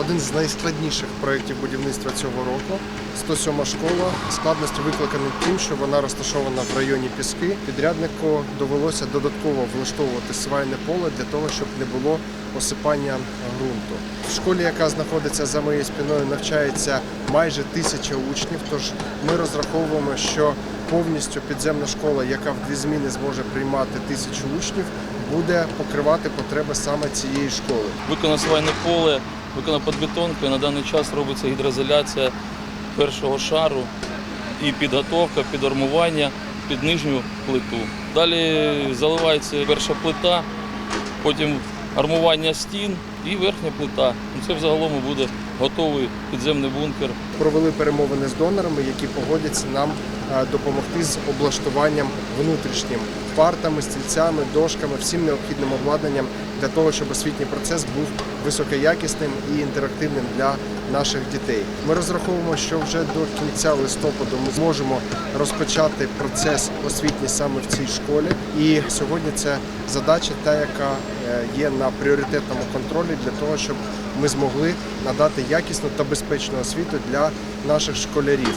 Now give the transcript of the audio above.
один з найскладніших проєктів будівництва цього року. 107 школа. Складності викликані тим, що вона розташована в районі Піски. Підряднику довелося додатково влаштовувати свайне поле для того, щоб не було осипання ґрунту. В школі, яка знаходиться за моєю спиною, навчається майже тисяча учнів. Тож ми розраховуємо, що повністю підземна школа, яка в дві зміни зможе приймати тисячу учнів, буде покривати потреби саме цієї школи. Виконано свайне поле, виконано підбетонку. і На даний час робиться гідроізоляція першого шару і підготовка, підармування під нижню плиту. Далі заливається перша плита, потім армування стін і верхня плита. Ну, Це взагалом буде готовий підземний бункер. Провели перемовини з донорами, які погодяться нам е, допомогти з облаштуванням внутрішнім партами, стільцями, дошками, всім необхідним обладнанням для того, щоб освітній процес був високоякісним і інтерактивним для наших дітей. Ми розраховуємо, що вже до кінця листопаду ми зможемо розпочати процес освітній саме в цій школі. І сьогодні це задача, та яка е, є на пріоритетному контролі для того, щоб ми змогли надати якісну та безпечну освіту для наших школярів.